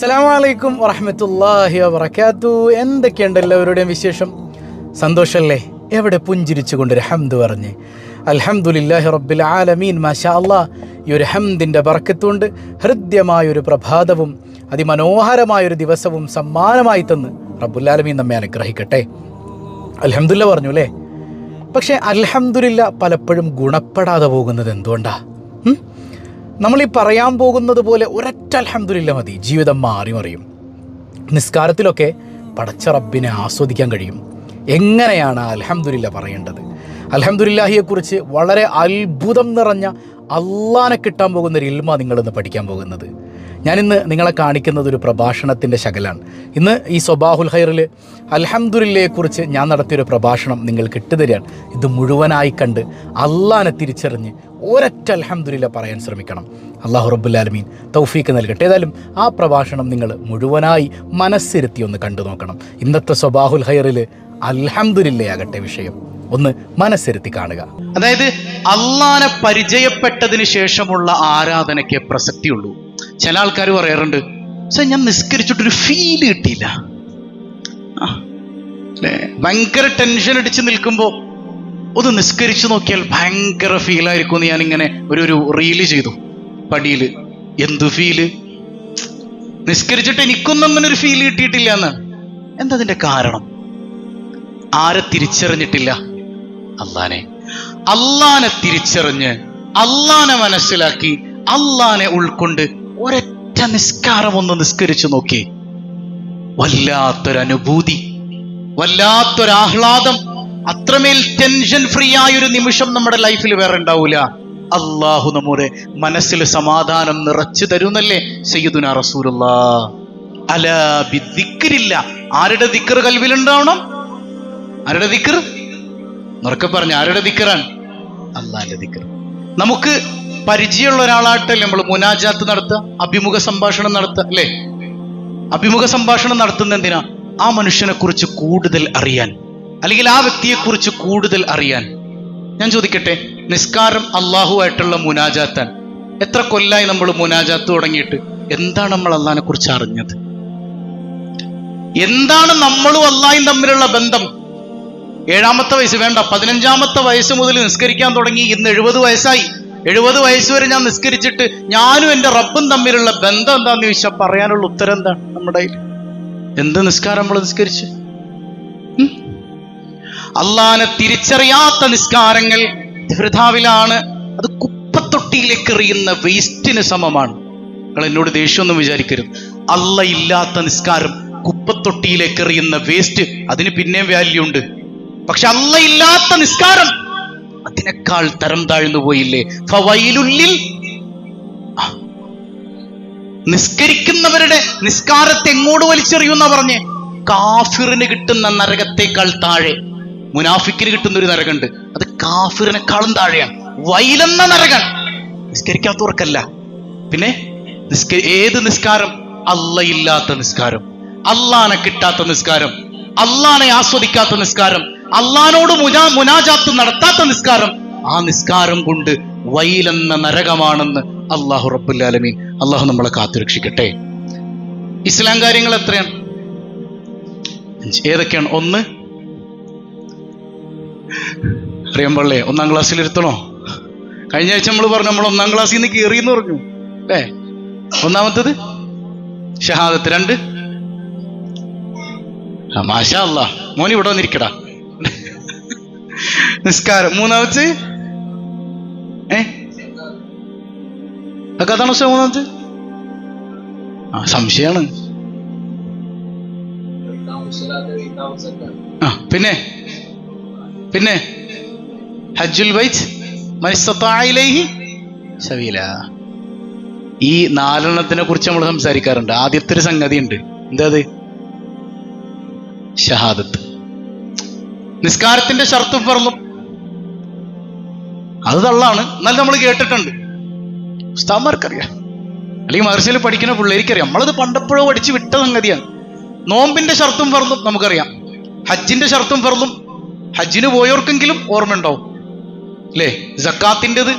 അസ്സലാമലൈക്കും വറഹമത്തല്ലാഹി വബർക്കാത്തു എന്തൊക്കെയുണ്ട് എല്ലാവരുടെയും വിശേഷം? സന്തോഷമല്ലേ എവിടെ പുഞ്ചിരിച്ചുകൊണ്ട് ഹംദ് പറഞ്ഞ്. അൽഹംദുലില്ലാഹി റബ്ബിൽ ആലമീൻ മാഷാ അല്ലാ ഈ ഒരു ഹംദിന്റെ ബർക്കത്തുകൊണ്ട് ഹൃദ്യമായൊരു പ്രഭാതവും അതിമനോഹരമായൊരു ദിവസവും സമ്മാനമായി തന്ന് റബ്ബുല്ലാലമീൻ നമ്മെ അനുഗ്രഹിക്കട്ടെ. അൽഹംദുല്ല പറഞ്ഞു അല്ലേ? പക്ഷേ അൽഹംദുലില്ല പലപ്പോഴും ഗുണപ്പെടാതെ പോകുന്നത് എന്തുകൊണ്ടാ? ഉം? നമ്മൾ ഈ പറയാൻ പോകുന്നത് പോലെ ഒരൊറ്റ അലഹമില്ല മതി. ജീവിതം മാറി മറിയും. നിസ്കാരത്തിലൊക്കെ പടച്ച റബ്ബിനെ ആസ്വദിക്കാൻ കഴിയും. എങ്ങനെയാണ് അലഹമില്ല പറയേണ്ടത്? അൽഹംദുലില്ലാഹിയെക്കുറിച്ച് വളരെ അത്ഭുതം നിറഞ്ഞ അള്ളാനെ കിട്ടാൻ പോകുന്ന ഒരു ഇൽമ നിങ്ങളിന്ന് പഠിക്കാൻ പോകുന്നത്. ഞാനിന്ന് നിങ്ങളെ കാണിക്കുന്നത് ഒരു പ്രഭാഷണത്തിന്റെ ശകലാണ് ഇന്ന് ഈ സ്വബാഹുൽ ഹൈറിൽ അലഹമുല്ലയെക്കുറിച്ച് ഞാൻ നടത്തിയൊരു പ്രഭാഷണം നിങ്ങൾ ഇട്ടുതരികയാണ് ഇത് മുഴുവനായി കണ്ട് അള്ളാനെ തിരിച്ചറിഞ്ഞ് ഒരൊറ്റ അൽഹംദുലില്ല പറയാൻ ശ്രമിക്കണം. അള്ളാഹു റബ്ബുല്ലാലമീൻ തൗഫീക്ക് നൽകട്ടെ. ഏതായാലും ആ പ്രഭാഷണം നിങ്ങൾ മുഴുവനായി മനസ്സിരുത്തി ഒന്ന് കണ്ടു നോക്കണം. ഇന്നത്തെ സ്വബാഹുൽ ഹൈറിൽ അൽഹംദുലില്ലയാകട്ടെ വിഷയം. ഒന്ന് മനസ്സിരുത്തി കാണുക. അതായത് അള്ളാനെ പരിചയപ്പെട്ടതിന് ശേഷമുള്ള ആരാധനയ്ക്ക് പ്രസക്തിയുള്ളൂ. ചില ആൾക്കാർ പറയാറുണ്ട് സാർ ഞാൻ നിസ്കരിച്ചിട്ടൊരു ഫീൽ കിട്ടിയില്ല? ഭയങ്കര ടെൻഷൻ അടിച്ച് നിൽക്കുമ്പോൾ ഒന്ന് നിസ്കരിച്ചു നോക്കിയാൽ ഭയങ്കര ഫീലായിരിക്കും എന്ന് ഞാനിങ്ങനെ ഒരു ഒരു റീൽ ചെയ്തു പടിയിൽ എന്തു ഫീൽ നിസ്കരിച്ചിട്ട് എനിക്കൊന്നും അങ്ങനെ ഒരു ഫീൽ കിട്ടിയിട്ടില്ല എന്ന്. എന്താ കാരണം? ആരെ തിരിച്ചറിഞ്ഞിട്ടില്ല? അള്ളാനെ. അള്ളാനെ തിരിച്ചറിഞ്ഞ് അള്ളാനെ മനസ്സിലാക്കി അള്ളാനെ ഉൾക്കൊണ്ട് ഒരൊറ്റ നിസ്കാരം ഒന്ന് നിസ്കരിച്ചു നോക്കി. വല്ലാത്തൊരനുഭൂതി വല്ലാത്തൊരാഹ്ലാദം അത്രമേൽ ടെൻഷൻ ഫ്രീ ആയ ഒരു നിമിഷം നമ്മുടെ ലൈഫിൽ വേറെ ഉണ്ടാവൂല. അള്ളാഹു നമ്മുടെ മനസ്സിൽ സമാധാനം നിറച്ചു തരുന്നല്ലേ സയ്യിദുന റസൂലുള്ള. അല ബിദിക്രില്ല ആരുടെ ദിക്കർ കൽവിലുണ്ടാവണം? ആരുടെ ദിക്കർ ഉറക്കെ പറഞ്ഞു ആരുടെ ദിക്കറാണ് അള്ളാന്റെ ദിക്കർ നമുക്ക് പരിചയമുള്ള ഒരാളായിട്ട് നമ്മൾ മുനാജാത്ത് നടത്തുക അഭിമുഖ സംഭാഷണം നടത്തുക അല്ലേ? അഭിമുഖ സംഭാഷണം നടത്തുന്ന എന്തിനാ? ആ മനുഷ്യനെ കുറിച്ച് കൂടുതൽ അറിയാൻ. അല്ലെങ്കിൽ ആ വ്യക്തിയെക്കുറിച്ച് കൂടുതൽ അറിയാൻ. ഞാൻ ചോദിക്കട്ടെ നിസ്കാരം അള്ളാഹുവായിട്ടുള്ള മുനാജാത്താൻ എത്ര കൊല്ലായി നമ്മൾ മുനാജാത്ത് തുടങ്ങിയിട്ട്? എന്താണ് നമ്മൾ അള്ളഹാനെ കുറിച്ച് അറിഞ്ഞത്? എന്താണ് നമ്മളും അള്ളാഹിയും തമ്മിലുള്ള ബന്ധം? ഏഴാമത്തെ വയസ്സ് വേണ്ട പതിനഞ്ചാമത്തെ വയസ്സ് മുതൽ നിസ്കരിക്കാൻ തുടങ്ങി ഇന്ന് എഴുപത് വയസ്സായി. എഴുപത് വയസ്സ് വരെ ഞാൻ നിസ്കരിച്ചിട്ട് ഞാനും എന്റെ റബ്ബും തമ്മിലുള്ള ബന്ധം എന്താന്ന് ചോദിച്ചാൽ പറയാനുള്ള ഉത്തരം എന്താണ് നമ്മുടെ എന്ത് നിസ്കാരം നമ്മൾ നിസ്കരിച്ച്? അള്ളാനെ തിരിച്ചറിയാത്ത നിസ്കാരങ്ങൾ ധൃതാവിലാണ് അത് കുപ്പത്തൊട്ടിയിലേക്ക് എറിയുന്ന വേസ്റ്റിന് സമമാണ്. നിങ്ങൾ എന്നോട് ദേഷ്യമൊന്നും വിചാരിക്കരുത്. അല്ല ഇല്ലാത്ത നിസ്കാരം കുപ്പത്തൊട്ടിയിലേക്ക് എറിയുന്ന വേസ്റ്റ് അതിന് പിന്നെയും വാല്യൂ ഉണ്ട്. പക്ഷെ അല്ല ഇല്ലാത്ത നിസ്കാരം അതിനേക്കാൾ തരം താഴ്ന്നു പോയില്ലേ? ഫവയിലുള്ളിൽ നിസ്കരിക്കുന്നവരുടെ നിസ്കാരത്തെ എങ്ങോട്ട് വലിച്ചെറിയുന്ന പറഞ്ഞ്? കാഫിറിന് കിട്ടുന്ന നരകത്തേക്കാൾ താഴെ. മുനാഫിക്കിന് കിട്ടുന്ന ഒരു നരകമുണ്ട്. അത് കാഫിറിനെക്കാളും താഴെയാണ്. വൈലെന്ന നരകൻ നിസ്കരിക്കാത്തവർക്കല്ല. പിന്നെ നിസ്ക ഏത് നിസ്കാരം? അല്ലയില്ലാത്ത നിസ്കാരം. അല്ലാനെ കിട്ടാത്ത നിസ്കാരം. അല്ലാനെ ആസ്വദിക്കാത്ത നിസ്കാരം. അള്ളഹാനോട് മുനാ മുനാജാത്ത് നടത്താത്ത നിസ്കാരം ആ നിസ്കാരം കൊണ്ട് വൈലെന്ന നരകമാണെന്ന് അള്ളാഹു റബ്ബുല്ലാലമീൻ അള്ളാഹു നമ്മളെ കാത്തുരക്ഷിക്കട്ടെ ഇസ്ലാം കാര്യങ്ങൾ എത്രയാണ്. ഏതൊക്കെയാണ്? ഒന്ന്. അറിയാൻ പാടില്ലേ? ഒന്നാം ക്ലാസ്സിൽ ഇരുത്തണോ? കഴിഞ്ഞ ആഴ്ച നമ്മൾ പറഞ്ഞു നമ്മൾ ഒന്നാം ക്ലാസ്സിൽ നിന്ന് കയറി എന്ന് പറഞ്ഞു. അല്ലേ? ഒന്നാമത്തത്? ഷഹാദത്ത് രണ്ട്. മാഷാ അല്ലാ മോനി ഇവിടെ വന്നിരിക്കടാ. നിസ്കാരം. മൂന്നാമത്തെ? ഏ? അതൊക്കെ അതാണോ മൂന്നാമത്തെ? ആ സംശയാണ് ആ പിന്നെ? പിന്നെ? ഹജ്ജുൽ ബൈത്ത് മനസ്സത്തായിലേഹി സവീല ഈ നാലെണ്ണത്തിനെ കുറിച്ച് നമ്മൾ സംസാരിക്കാറുണ്ട്. ആദ്യത്തെ ഒരു സംഗതി ഉണ്ട് എന്താ അത്? ഷഹാദത്ത്. നിസ്കാരത്തിന്റെ ഷർത്തും ഫർളും അത് തള്ളാണ്. എന്നാൽ നമ്മൾ കേട്ടിട്ടുണ്ട്. ഉസ്താന്മാർക്കറിയാം അല്ലെങ്കിൽ മഹർഷിയിൽ പഠിക്കുന്ന പിള്ളേർക്കറിയാം. നമ്മളത് പണ്ടപ്പോഴോ പഠിച്ച് വിട്ട സംഗതിയാണ്. നോമ്പിന്റെ ഷർത്തും ഫർളും നമുക്കറിയാം. ഹജ്ജിന്റെ ഷർത്തും ഫർളും ഹജ്ജിന് പോയവർക്കെങ്കിലും ഓർമ്മ ഉണ്ടാവും അല്ലേ? ജക്കാത്തിന്റെത്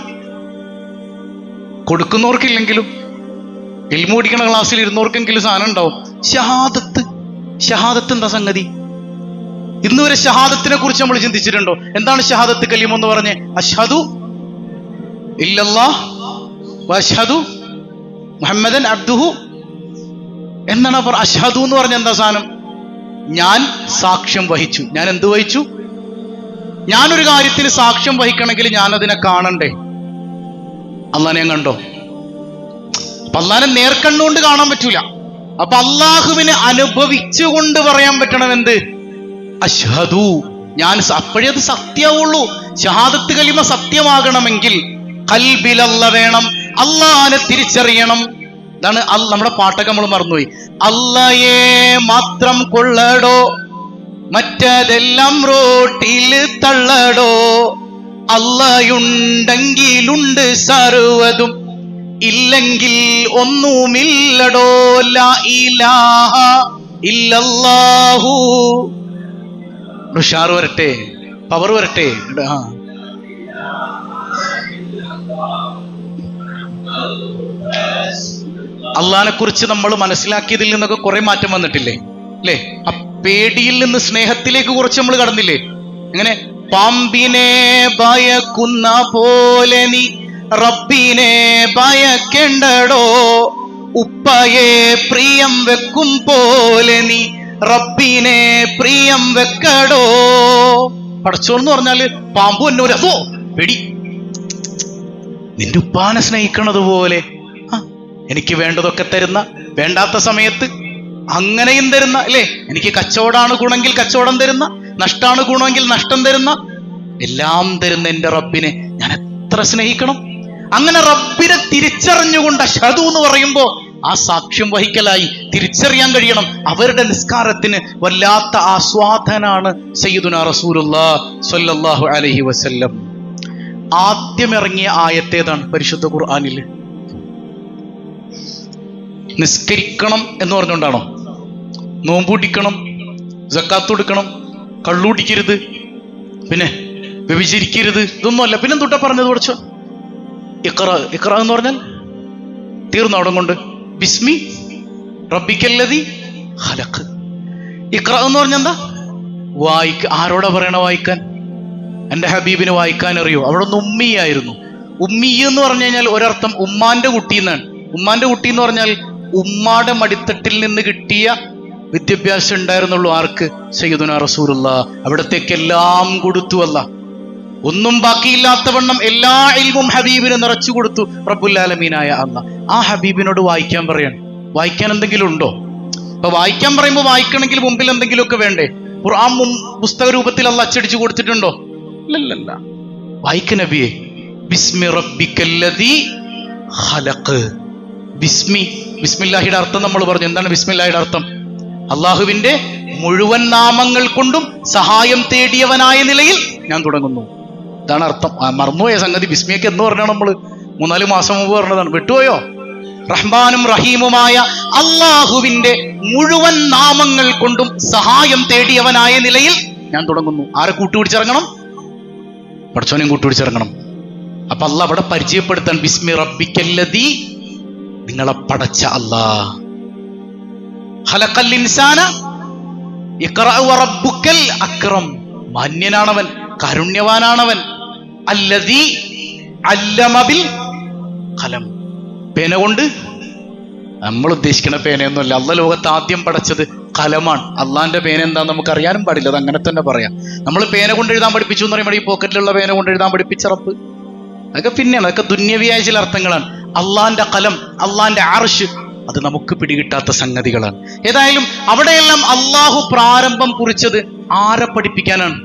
കൊടുക്കുന്നവർക്കില്ലെങ്കിലും ഇൽമു പഠിക്കണ ക്ലാസ്സിൽ ഇരുന്നവർക്കെങ്കിലും സാധനം ഉണ്ടാവും. ഷഹാദത്ത്. ഷഹാദത്ത് എന്താ സംഗതി? ഇന്ന് വരെ ഷഹാദത്തിനെ കുറിച്ച് നമ്മൾ ചിന്തിച്ചിട്ടുണ്ടോ? എന്താണ് ഷഹാദത്ത് കലിമ എന്ന് പറഞ്ഞ്? അഷ്ഹദു ഇല്ലല്ലാ മുഹമ്മദൻ അബ്ദുഹു എന്താണ് പറ അഷ്ഹദു എന്ന് പറഞ്ഞ എന്താ സാധനം? ഞാൻ സാക്ഷ്യം വഹിച്ചു. ഞാൻ എന്ത് വഹിച്ചു? ഞാനൊരു കാര്യത്തിന് സാക്ഷ്യം വഹിക്കണമെങ്കിൽ ഞാൻ അതിനെ കാണണ്ടേ അള്ളാനെ കണ്ടോ? അപ്പൊ അള്ളാനെ നേർക്കണ്ണുകൊണ്ട് കാണാൻ പറ്റൂല. അപ്പൊ അള്ളാഹുവിനെ അനുഭവിച്ചുകൊണ്ട് പറയാൻ പറ്റണം എന്ത്? അഷ്ഹദു ഞാൻ അപ്പോഴേ അത് സത്യമുള്ളൂ ഷഹാദത്ത് കലിമ സത്യമാകണമെങ്കിൽ കൽബിലല്ല വേണം. അള്ളാനെ തിരിച്ചറിയണം. ഇതാണ് നമ്മുടെ പാട്ടൊക്കെ നമ്മൾ മറന്നുപോയി. അല്ലയെ മാത്രം കൊള്ളടോ മറ്റതെല്ലാം റോട്ടിൽ തള്ളടോ. അല്ലയുണ്ടെങ്കിലുണ്ട് സർവതും ഇല്ലെങ്കിൽ ഒന്നുമില്ലടോ. ലാ ഇലാഹ ഇല്ലല്ലാഹു. ഉഷാർ വരട്ടെ പവർ വരട്ടെ. ആ. അള്ളഹാനെ കുറിച്ച് നമ്മൾ മനസ്സിലാക്കിയതിൽ നിന്നൊക്കെ കുറെ മാറ്റം വന്നിട്ടില്ലേ? അല്ലേ ആ പേടിയിൽ നിന്ന് സ്നേഹത്തിലേക്ക് കുറച്ച് നമ്മൾ കടന്നില്ലേ? എങ്ങനെ? പാമ്പിനെ ഭയക്കുന്ന പോലെ നീ റബ്ബിനെ ഭയക്കേണ്ടടോ? ഉപ്പയെ പ്രിയം വെക്കും പോലെ നീ റബ്ബിനെ പ്രിയം വെക്കടോ. പടച്ചോന്ന് പറഞ്ഞാൽ പാമ്പു എന്നെ ഒരു അതോ പേടി. നിന്റെ ഉപ്പാനെ സ്നേഹിക്കണത് പോലെ എനിക്ക് വേണ്ടതൊക്കെ തരുന്ന വേണ്ടാത്ത സമയത്ത് അങ്ങനെയും തരുന്ന അല്ലേ? എനിക്ക് കച്ചവടമാണ് ഗുണമെങ്കിൽ കച്ചവടം തരുന്ന നഷ്ടമാണ് ഗുണമെങ്കിൽ നഷ്ടം തരുന്ന എല്ലാം തരുന്ന എന്റെ റബ്ബിനെ ഞാൻ എത്ര സ്നേഹിക്കണം? അങ്ങനെ റബ്ബിനെ തിരിച്ചറിഞ്ഞുകൊണ്ട് ഷതു എന്ന് പറയുമ്പോ ആ സാക്ഷ്യം വഹിക്കലായി തിരിച്ചറിയാൻ കഴിയണം. അവരുടെ നിസ്കാരത്തിന് വല്ലാത്ത ആസ്വാദനാണ് സയ്യിദുന റസൂലുള്ളാ അലൈഹി വസല്ലം. ആദ്യം ഇറങ്ങിയ ആയത്തേതാണ് പരിശുദ്ധ ഖുർആാനിൽ. നിസ്കരിക്കണം എന്ന് പറഞ്ഞുകൊണ്ടാണോ? നോമ്പൂട്ടിക്കണം ജക്കാത്ത് കൊടുക്കണം കള്ളുടിക്കരുത് പിന്നെ വ്യഭിചരിക്കരുത് ഇതൊന്നുമല്ല. പിന്നെ തൊട്ടാ പറഞ്ഞത് കുറച്ച്? ഇക്കറ ഇക്കറ എന്ന് പറഞ്ഞാൽ തീർന്നു അവിടെ കൊണ്ട്? ബിസ്മി റബ്ബിക്കല്ലതി ഹലക്ക് ഇക്ര എന്ന് പറഞ്ഞാൽ എന്താ വായിക്ക ആരോടാ പറയണ വായിക്കാൻ? എന്റെ ഹബീബിന് വായിക്കാൻ അറിയോ? അവിടെ ഒന്ന് ഉമ്മിയായിരുന്നു. ഉമ്മി എന്ന് പറഞ്ഞു കഴിഞ്ഞാൽ ഒരർത്ഥം ഉമ്മാന്റെ കുട്ടി എന്നാണ്. ഉമ്മാന്റെ കുട്ടി എന്ന് പറഞ്ഞാൽ ഉമ്മാടെ മടിത്തട്ടിൽ നിന്ന് കിട്ടിയ വിദ്യാഭ്യാസം ഉണ്ടായിരുന്നുള്ളൂ ആർക്ക്? സയ്യിദുന റസൂലുള്ള. അവിടത്തേക്കെല്ലാം കൊടുത്തു അല്ല ഒന്നും ബാക്കിയില്ലാത്തവണ്ണം എല്ലാ ഇൽമും ഹബീബിന് നിറച്ചു കൊടുത്തു. റബ്ബുല്ലാലമീനായ അല്ല ആ ഹബീബിനോട് വായിക്കാൻ പറയാണ്. വായിക്കാൻ എന്തെങ്കിലും ഉണ്ടോ? അപ്പൊ വായിക്കാൻ പറയുമ്പോൾ വായിക്കണമെങ്കിൽ മുമ്പിൽ എന്തെങ്കിലുമൊക്കെ വേണ്ടേ? ആ പുസ്തക രൂപത്തിൽ അല്ല അച്ചടിച്ചു കൊടുത്തിട്ടുണ്ടോ? ഇല്ലല്ല വായിക്ക നബിയെ. ബിസ്മി റബ്ബിക്കല്ലതി ഹലക്ക് ബിസ്മി ബിസ്മില്ലാഹിയുടെ അർത്ഥം നമ്മൾ പറഞ്ഞു. എന്താണ് ബിസ്മില്ലാഹിയുടെ അർത്ഥം? അള്ളാഹുവിന്റെ മുഴുവൻ നാമങ്ങൾ കൊണ്ടും സഹായം തേടിയവനായ നിലയിൽ ഞാൻ തുടങ്ങുന്നു. ഇതാണ് അർത്ഥം. മറന്നുപോയ സംഗതി ബിസ്മിയൊക്കെ എന്ന് പറഞ്ഞാണ് നമ്മൾ മൂന്നാൽ മാസം മുമ്പ് പറഞ്ഞതാണ്. വിട്ടുപോയോ? റഹ്മാനും റഹീമുമായ അള്ളാഹുവിന്റെ മുഴുവൻ നാമങ്ങൾ കൊണ്ടും സഹായം തേടിയവനായ നിലയിൽ ഞാൻ തുടങ്ങുന്നു. ആരെ കൂട്ടുപിടിച്ചിറങ്ങണം? പഠിച്ചോനെയും കൂട്ടുപിടിച്ചിറങ്ങണം. അപ്പൊ അല്ല അവിടെ പരിചയപ്പെടുത്താൻ ബിസ്മി റബ്ബിക്കല്ലതി നിങ്ങളെ പടച്ച അല്ലാ ഖലഖൽ ഇൻസാന അക്രം. മാന്യനാണവൻ കാരുണ്യവാനാണവൻ. അല്ലതി അല്ലമബിൽ ഖലം. പേന കൊണ്ട്? നമ്മൾ ഉദ്ദേശിക്കുന്ന പേനയൊന്നുമല്ല. അല്ല ലോകത്ത് ആദ്യം പഠിച്ചത് കലമാണ്. അള്ളാന്റെ പേന എന്താന്ന് നമുക്ക് അറിയാനും പാടില്ല. അത് അങ്ങനെ തന്നെ പറയാം. നമ്മൾ പേന കൊണ്ട് എഴുതാൻ പഠിപ്പിച്ചു എന്ന് പറയുമ്പോൾ ഈ പോക്കറ്റിലുള്ള പേന കൊണ്ട് എഴുതാൻ പഠിപ്പിച്ച റബ്ബ്. അതൊക്കെ പിന്നെയാണ്. അതൊക്കെ ദുന്യവിയായ ചില അർത്ഥങ്ങളാണ്. അള്ളാന്റെ കലം അള്ളാന്റെ ആർഷ് അത് നമുക്ക് പിടികിട്ടാത്ത സംഗതികളാണ്. ഏതായാലും അവിടെയെല്ലാം അള്ളാഹു പ്രാരംഭം കുറിച്ചത് ആരെ പഠിപ്പിക്കാനാണ്?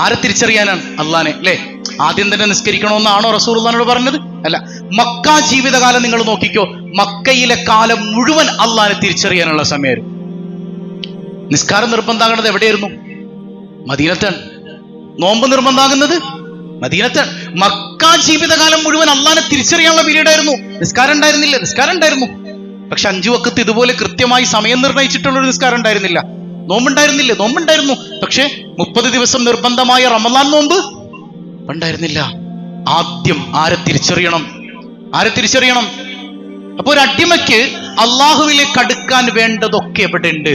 ആരെ തിരിച്ചറിയാനാണ് അള്ളാനെ അല്ലേ? ആദ്യം തന്നെ നിസ്കരിക്കണമെന്നാണോ റസൂർനോട് പറഞ്ഞത്? അല്ല മക്ക ജീവിതകാലം നിങ്ങൾ നോക്കിക്കോ മക്കയിലെ കാലം മുഴുവൻ അള്ളാനെ തിരിച്ചറിയാനുള്ള സമയമായിരുന്നു. നിസ്കാരം നിർബന്ധാകുന്നത് എവിടെയായിരുന്നു? മദീനത്താണ്. നോമ്പ് നിർബന്ധാകുന്നത് മദീനത്താണ്. മക്ക ജീവിതകാലം മുഴുവൻ അള്ളാനെ തിരിച്ചറിയാനുള്ള പീരീഡ് ആയിരുന്നു നിസ്കാരം ഉണ്ടായിരുന്നില്ല നിസ്കാരം ഉണ്ടായിരുന്നു. പക്ഷെ അഞ്ചു വക്കത്ത് ഇതുപോലെ കൃത്യമായി സമയം നിർണയിച്ചിട്ടുള്ള ഒരു നിസ്കാരം ഉണ്ടായിരുന്നില്ല. നോമ്പുണ്ടായിരുന്നില്ല നോമ്പുണ്ടായിരുന്നു. പക്ഷെ മുപ്പത് ദിവസം നിർബന്ധമായ റമദാൻ നോമ്പ് ഉണ്ടായിരുന്നില്ല. ആദ്യം ആരെ തിരിച്ചറിയണം? ആരെ തിരിച്ചറിയണം? അപ്പൊ ഒരു അടിമയ്ക്ക് അള്ളാഹുവിലേക്ക് അടുക്കാൻ വേണ്ടതൊക്കെ എവിടെ ഉണ്ട്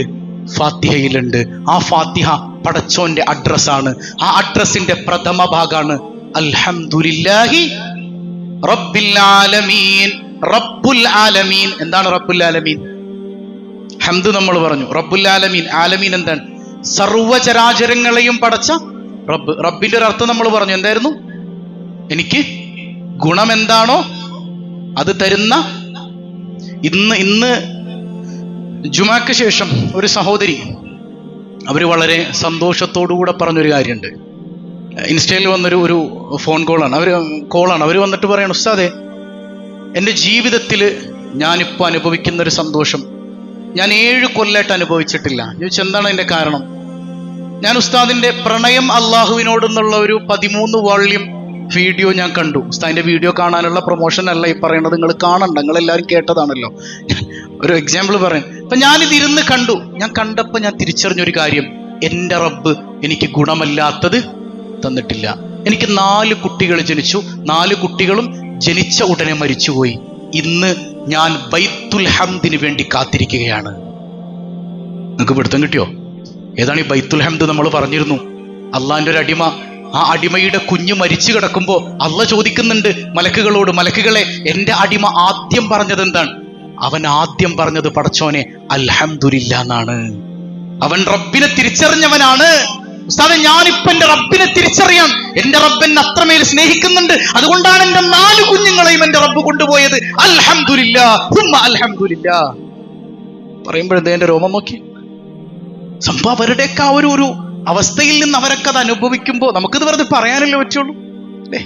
ഫാത്തിഹയിലുണ്ട്. ആ ഫാത്തിഹ പടച്ചോന്റെ അഡ്രസ്സാണ് ആ അഡ്രസ്സിന്റെ പ്രഥമ ഭാഗമാണ്. അൽഹംദുലില്ലാഹി റബ്ബിൽ ആലമീൻ റബ്ബുൽ ആലമീൻ എന്താണ് റബ്ബുൽ ആലമീൻ ഹംദ് നമ്മൾ പറഞ്ഞു. റബ്ബുൽ ആലമീൻ ആലമീൻ എന്താണ്? സർവചരാചരങ്ങളെയും പടച്ച റബ്ബ് റബ്ബിന്റെ ഒരു അർത്ഥം നമ്മൾ പറഞ്ഞു. എന്തായിരുന്നു? എനിക്ക് ഗുണം എന്താണോ അത് തരുന്ന ഇന്ന് ഇന്ന് ജുമാക്ക് ശേഷം ഒരു സഹോദരി അവർ വളരെ സന്തോഷത്തോടുകൂടെ പറഞ്ഞൊരു കാര്യമുണ്ട്. ഇൻസ്റ്റയിൽ വന്നൊരു ഒരു ഫോൺ കോളാണ്. അവർ കോളാണ്. അവർ വന്നിട്ട് പറയണം ഉസ്താദെ എന്റെ ജീവിതത്തിൽ ഞാനിപ്പോൾ അനുഭവിക്കുന്ന ഒരു സന്തോഷം. ഞാൻ ഏഴ് കൊല്ലമായിട്ട് അനുഭവിച്ചിട്ടില്ല. ചോദിച്ചെന്താണ് അതിന്റെ കാരണം? ഞാൻ ഉസ്താദിന്റെ പ്രണയം അള്ളാഹുവിനോടെന്നുള്ള ഒരു പതിമൂന്ന് വോള്യം വീഡിയോ ഞാൻ കണ്ടു. ഉസ്താദിന്റെ വീഡിയോ കാണാനുള്ള പ്രൊമോഷൻ അല്ല ഈ പറയുന്നത് നിങ്ങൾ കാണണ്ട. നിങ്ങൾ എല്ലാവരും കേട്ടതാണല്ലോ. ഒരു എക്സാമ്പിൾ പറയാം. അപ്പൊ ഞാനിത് ഇരുന്ന് കണ്ടു. ഞാൻ കണ്ടപ്പോൾ ഞാൻ തിരിച്ചറിഞ്ഞൊരു കാര്യം. എന്റെ റബ്ബ് എനിക്ക് ഗുണമല്ലാത്തത് തന്നിട്ടില്ല. എനിക്ക് നാല് കുട്ടികൾ ജനിച്ചു. നാല് കുട്ടികളും ജനിച്ച ഉടനെ മരിച്ചുപോയി. ഇന്ന് ഞാൻ ബൈത്തുൽ ഹംദിന് വേണ്ടി കാത്തിരിക്കുകയാണ്. നിങ്ങൾക്ക് പിടുത്തം കിട്ടിയോ? ഏതാണ് ഈ ബൈത്തുൽ ഹംദ് നമ്മൾ പറഞ്ഞിരുന്നു? അള്ളാന്റെ ഒരു അടിമ. ആ അടിമയുടെ കുഞ്ഞ് മരിച്ചു കിടക്കുമ്പോൾ അള്ള ചോദിക്കുന്നുണ്ട് മലക്കുകളോട് മലക്കുകളെ എന്റെ അടിമ ആദ്യം പറഞ്ഞത് എന്താണ്? അവൻ ആദ്യം പറഞ്ഞത് പടച്ചോനെ അൽഹംദുലില്ല എന്നാണ്. അവൻ റബ്ബിനെ തിരിച്ചറിഞ്ഞവനാണ്. ഉസ്താദെ ഞാനിപ്പോ എന്റെ റബ്ബിനെ തിരിച്ചറിയാം എന്റെ റബ്ബൻ അത്രമേൽ സ്നേഹിക്കുന്നുണ്ട്. അതുകൊണ്ടാണ് എന്റെ നാല് കുഞ്ഞുങ്ങളെയും എന്റെ റബ്ബ് കൊണ്ടുപോയത്. അൽഹംദുലില്ല അൽഹംദുലില്ല. പറയുമ്പോഴേ എന്റെ രോമം നോക്കി? സംഭവം അവരുടെയൊക്കെ ആ ഒരു ഒരു അവസ്ഥയിൽ നിന്ന് അവരൊക്കെ അത് അനുഭവിക്കുമ്പോൾ നമുക്കിത് വെറുതെ പറയാനല്ലേ പറ്റുള്ളൂ? അല്ലേ?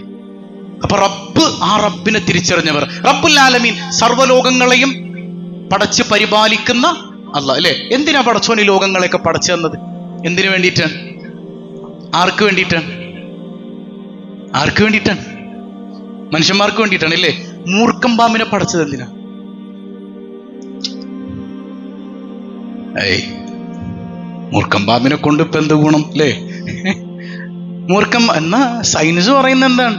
അപ്പൊ റബ്ബ് ആ റബ്ബിനെ തിരിച്ചറിഞ്ഞവർ. റബ്ബുൽ ആലമീൻ സർവലോകങ്ങളെയും പടച്ച് പരിപാലിക്കുന്ന അല്ല അല്ലേ? എന്തിനാ പടച്ചോൻ ഈ ലോകങ്ങളെയൊക്കെ പടച്ചു തന്നത്? എന്തിനു വേണ്ടിയിട്ടാണ് ആർക്ക് വേണ്ടിയിട്ടാണ് ആർക്ക് വേണ്ടിയിട്ടാണ്? മനുഷ്യന്മാർക്ക് വേണ്ടിയിട്ടാണ് അല്ലേ? മൂർക്കം പാമ്പിനെ പടച്ചത് എന്തിനാ? ഏയ് മൂർഖം പാമ്പിനെ കൊണ്ട് ഇപ്പൊ എന്ത് ഗുണം അല്ലേ മൂർഖം എന്നാ സയൻസ് പറയുന്ന എന്താണ്?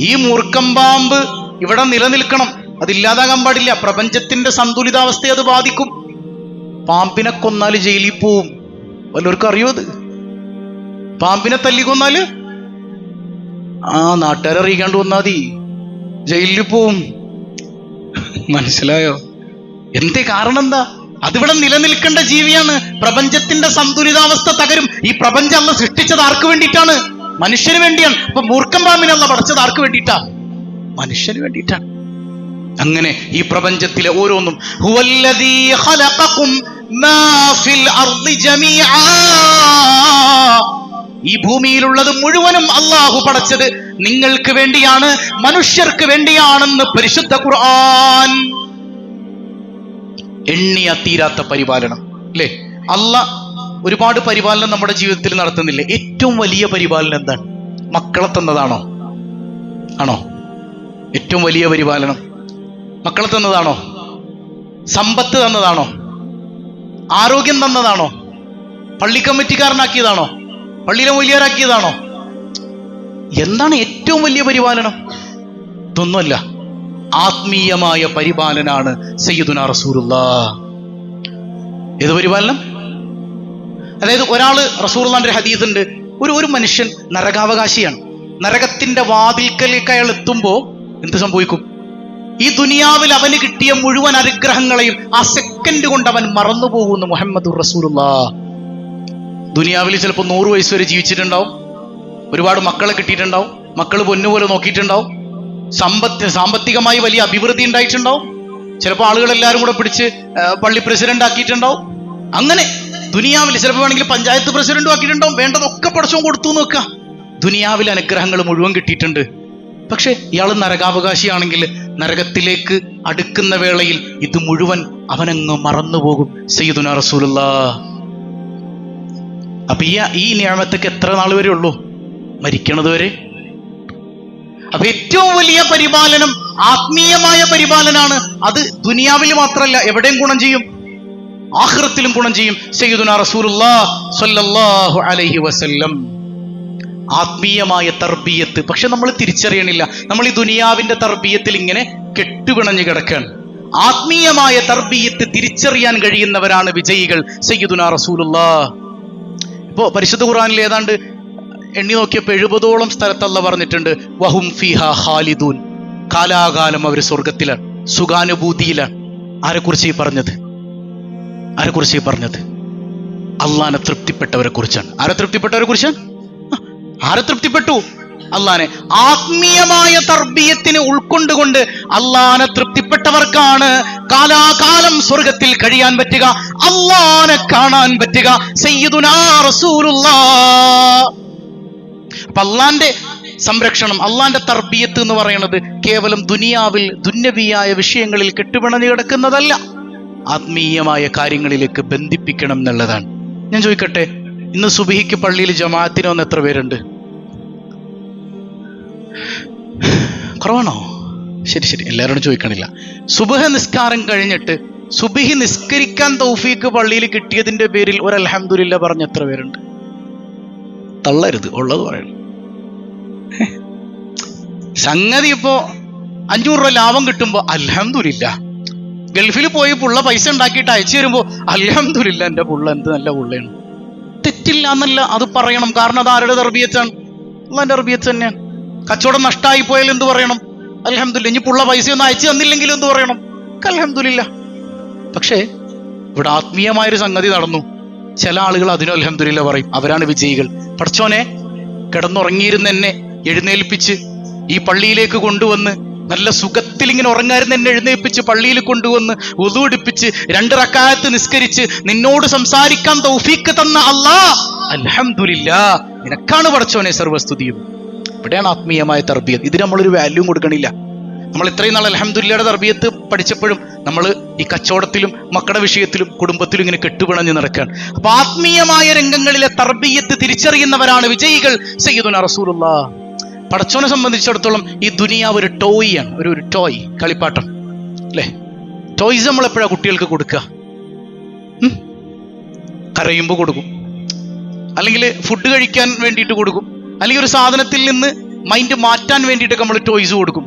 ഈ മൂർഖം പാമ്പ് ഇവിടെ നിലനിൽക്കണം. അതില്ലാതാകാൻ പാടില്ല. പ്രപഞ്ചത്തിന്റെ സന്തുലിതാവസ്ഥയെ അത് ബാധിക്കും. പാമ്പിനെ കൊന്നാൽ ജയിലിൽ പോവും. വല്ലവർക്കും അറിയോ അത്? പാമ്പിനെ തല്ലിക്കൊന്നാൽ ആ നാട്ടുകാരെ അറിയിക്കാണ്ട് വന്നാ മതി. ജയിലിൽ പോവും. മനസ്സിലായോ? എന്തേ കാരണം എന്താ? അതിവിടെ നിലനിൽക്കേണ്ട ജീവിയാണ്. പ്രപഞ്ചത്തിന്റെ സന്തുലിതാവസ്ഥ തകരും. ഈ പ്രപഞ്ചം അന്ന് സൃഷ്ടിച്ചത് ആർക്ക് വേണ്ടിയിട്ടാണ്? മനുഷ്യന് വേണ്ടിയാണ്. അപ്പൊ മൂർഖം പാമ്പിനല്ല പടച്ചത് ആർക്ക് വേണ്ടിയിട്ടാ? മനുഷ്യന് വേണ്ടിയിട്ടാണ്. അങ്ങനെ ഈ പ്രപഞ്ചത്തിലെ ഓരോന്നും ഈ ഭൂമിയിലുള്ളത് മുഴുവനും അള്ളാഹു പടച്ചത് നിങ്ങൾക്ക് വേണ്ടിയാണ് മനുഷ്യർക്ക് വേണ്ടിയാണെന്ന് പരിശുദ്ധ ഖുർആൻ എണ്ണിയ തീരാത്ത പരിപാലനം അല്ലേ? അല്ല ഒരുപാട് പരിപാലനം നമ്മുടെ ജീവിതത്തിൽ നടത്തുന്നില്ലേ? ഏറ്റവും വലിയ പരിപാലനം എന്താണ്? മക്കളെ തന്നതാണോ? ആണോ? ഏറ്റവും വലിയ പരിപാലനം മക്കളെ തന്നതാണോ? സമ്പത്ത് തന്നതാണോ? ആരോഗ്യം തന്നതാണോ? പള്ളി കമ്മിറ്റിക്കാരനാക്കിയതാണോ? പള്ളിയിലെ മൂല്യരാക്കിയതാണോ എന്താണ് ഏറ്റവും വലിയ പരിപാലനം? ഇതൊന്നുമല്ല. ആത്മീയമായ പരിപാലനാണ് സയ്യിദുന റസൂറുള്ള ഏത് പരിപാലനം? അതായത് ഒരാൾ റസൂറുള്ളാന്റെ ഹദീസ് ഉണ്ട് ഒരു ഒരു മനുഷ്യൻ നരകാവകാശിയാണ്. നരകത്തിന്റെ വാതിൽക്കലേക്ക് അയാൾ എത്തുമ്പോ എന്ത് സംഭവിക്കും? ഈ ദുനിയാവിൽ അവന് കിട്ടിയ മുഴുവൻ അനുഗ്രഹങ്ങളെയും ആ സെക്കൻഡ് കൊണ്ട് അവൻ മറന്നുപോകുന്നു മുഹമ്മദ് റസൂലുള്ള. ദുനിയാവിൽ ചിലപ്പോൾ നൂറ് വയസ്സ് വരെ ജീവിച്ചിട്ടുണ്ടാവും. ഒരുപാട് മക്കളെ കിട്ടിയിട്ടുണ്ടാവും. മക്കൾ പൊന്നുപോലെ നോക്കിയിട്ടുണ്ടാവും. സമ്പത്ത് സാമ്പത്തികമായി വലിയ അഭിവൃദ്ധി ഉണ്ടായിട്ടുണ്ടാവും ചിലപ്പോൾ ആളുകളെല്ലാവരും കൂടെ പിടിച്ച് പള്ളി പ്രസിഡന്റ് ആക്കിയിട്ടുണ്ടാവും അങ്ങനെ ദുനിയാവിൽ ചിലപ്പോൾ വേണമെങ്കിൽ പഞ്ചായത്ത് പ്രസിഡന്റും ആക്കിയിട്ടുണ്ടാവും വേണ്ടതൊക്കെ പടച്ചവും കൊടുത്തു നോക്കുക ദുനിയാവിൽ അനുഗ്രഹങ്ങൾ മുഴുവൻ കിട്ടിയിട്ടുണ്ട്. പക്ഷെ ഇയാൾ നരകാവകാശിയാണെങ്കിൽ നരകത്തിലേക്ക് അടുക്കുന്ന വേളയിൽ ഇത് മുഴുവൻ അവനങ്ങ് മറന്നുപോകും. സയ്യിദുന റസൂലുള്ള. അപ്പൊ ഈ ഈ നിയമത്തൊക്കെ എത്ര നാൾ വരെ ഉള്ളൂ? മരിക്കണത് വരെ? അപ്പൊ ഏറ്റവും വലിയ പരിപാലനം ആത്മീയമായ പരിപാലനാണ്. അത് ദുനിയാവിൽ മാത്രമല്ല എവിടെയും ഗുണം ചെയ്യും. ആഹ്റത്തിലും ഗുണം ചെയ്യും. സയ്യിദുന അലൈഹി വസല്ലം. ആത്മീയമായ തർബീയത്ത്. പക്ഷെ നമ്മൾ തിരിച്ചറിയണില്ല. നമ്മൾ ഈ ദുനിയാവിന്റെ തർബീയത്തിൽ ഇങ്ങനെ കെട്ടുപിണഞ്ഞു കിടക്കുകയാണ് ആത്മീയമായ തർബീയത്ത് തിരിച്ചറിയാൻ കഴിയുന്നവരാണ് വിജയികൾ. സയ്യിദുന റസൂലുള്ളാ. ഇപ്പോ പരിശുദ്ധ ഖുറാനിൽ ഏതാണ്ട് എണ്ണി നോക്കിയപ്പോൾ എഴുപതോളം സ്ഥലത്തല്ല പറഞ്ഞിട്ടുണ്ട്. വഹും ഫിഹ ഖാലിദൂൻ. കാലാകാലം അവർ സ്വർഗത്തിലാണ് സുഖാനുഭൂതിയിലാണ്. ആരെക്കുറിച്ച് ഈ പറഞ്ഞത്? ആരെക്കുറിച്ച് ഈ പറഞ്ഞത്? അള്ളാനെ തൃപ്തിപ്പെട്ടവരെ കുറിച്ചാണ് ആരെ തൃപ്തിപ്പെട്ടവരെ കുറിച്ച് ആരെ തൃപ്തിപ്പെട്ടു? അള്ളാനെ. ആത്മീയമായ തർബീയത്തിന് ഉൾക്കൊണ്ടുകൊണ്ട് അള്ളാനെ തൃപ്തിപ്പെട്ടവർക്കാണ് കാലാകാലം സ്വർഗത്തിൽ കഴിയാൻ പറ്റുക അള്ളാനെ കാണാൻ പറ്റുക. സയ്യിദുനാ റസൂലുള്ളാ. അപ്പൊ അള്ളാന്റെ സംരക്ഷണം അള്ളാന്റെ തർബീയത്ത് എന്ന് പറയുന്നത് കേവലം ദുനിയാവിൽ ദുന്യവിയായ വിഷയങ്ങളിൽ കെട്ടുപിണഞ്ഞു കിടക്കുന്നതല്ല. ആത്മീയമായ കാര്യങ്ങളിലേക്ക് ബന്ധിപ്പിക്കണം എന്നുള്ളതാണ്. ഞാൻ ചോദിക്കട്ടെ ഇന്ന് സുബിഹിക്ക് പള്ളിയിൽ ജമാഅത്തിന് വന്ന് എത്ര പേരുണ്ട്? കുറവാണോ? ശരി ശരി എല്ലാവരോടും ചോദിക്കണില്ല. സുബഹ നിസ്കാരം കഴിഞ്ഞിട്ട് സുബിഹി നിസ്കരിക്കാൻ തൗഫീക്ക് പള്ളിയിൽ കിട്ടിയതിന്റെ പേരിൽ ഒരു അൽഹംദുലില്ല പറഞ്ഞ എത്ര പേരുണ്ട്? തള്ളരുത് ഉള്ളത് പറയണം. സംഗതി ഇപ്പോ അഞ്ഞൂറ് രൂപ ലാഭം കിട്ടുമ്പോ അൽഹംദുലില്ല. ഗൾഫിൽ പോയി പുള്ള പൈസ ഉണ്ടാക്കിയിട്ട് അയച്ചു തരുമ്പോ അലഹമില്ല എന്റെ പുള്ള എന്ത് നല്ല പുള്ളയാണ്. തെറ്റില്ല എന്നല്ല അത് പറയണം. കാരണം അത് ആരുടെ തർബീയത്താണ്? അള്ളാന്റെ തർബീയത്ത് തന്നെയാണ്. കച്ചവടം നഷ്ടമായി പോയാൽ എന്ത് പറയണം? അലഹമില്ല ഇനി പുള്ള പൈസ ഒന്നും അയച്ചു തന്നില്ലെങ്കിൽ എന്ത് പറയണം? അലഹമില്ല പക്ഷേ ഇവിടെ ആത്മീയമായൊരു സംഗതി നടന്നു. ചില ആളുകൾ അതിനും അലഹമില്ല പറയും. അവരാണ് വിജയികൾ. പഠിച്ചോനെ കിടന്നുറങ്ങിയിരുന്ന എന്നെ എഴുന്നേൽപ്പിച്ച് ഈ പള്ളിയിലേക്ക് കൊണ്ടുവന്ന് നല്ല സുഖത്തിൽ ഇങ്ങനെ ഉറങ്ങാരുന്ന് എന്നെ എഴുന്നേൽപ്പിച്ച് പള്ളിയിൽ കൊണ്ടുവന്ന് ഉതുപിടിപ്പിച്ച് രണ്ട് റക്കായത്ത് നിസ്കരിച്ച് നിന്നോട് സംസാരിക്കാൻ തൗഫീക്ക് തന്ന അല്ലാ അലഹമില്ല നിനക്കാണ് പഠിച്ചോനെ സർവസ്തുതിയും ഇവിടെയാണ് ആത്മീയമായ തർബിയത്ത്. ഇതിന് നമ്മളൊരു വാല്യൂ കൊടുക്കണില്ല. നമ്മൾ ഇത്രയും നാൾ അലഹമുല്ലയുടെ തർബിയത്ത് പഠിച്ചപ്പോഴും നമ്മൾ ഈ കച്ചവടത്തിലും മക്കളുടെ വിഷയത്തിലും കുടുംബത്തിലും ഇങ്ങനെ കെട്ടുപിണഞ്ഞ് നടക്കുകയാണ്. അപ്പൊ ആത്മീയമായ രംഗങ്ങളിലെ തർബീയത്ത് തിരിച്ചറിയുന്നവരാണ് വിജയികൾ. സയ്യിദുന റസൂലുള്ള. പടച്ചോനെ സംബന്ധിച്ചിടത്തോളം ഈ ദുനിയാവ് ഒരു ടോയ് ആണ് ഒരു ഒരു ടോയ് കളിപ്പാട്ടം അല്ലേ? ടോയ്സ് നമ്മൾ എപ്പോഴാണ് കുട്ടികൾക്ക് കൊടുക്കുക? കരയുമ്പോൾ കൊടുക്കും. അല്ലെങ്കിൽ ഫുഡ് കഴിക്കാൻ വേണ്ടിയിട്ട് കൊടുക്കും. അല്ലെങ്കിൽ ഒരു സാധനത്തിൽ നിന്ന് മൈൻഡ് മാറ്റാൻ വേണ്ടിയിട്ടൊക്കെ നമ്മൾ ടോയ്സ് കൊടുക്കും.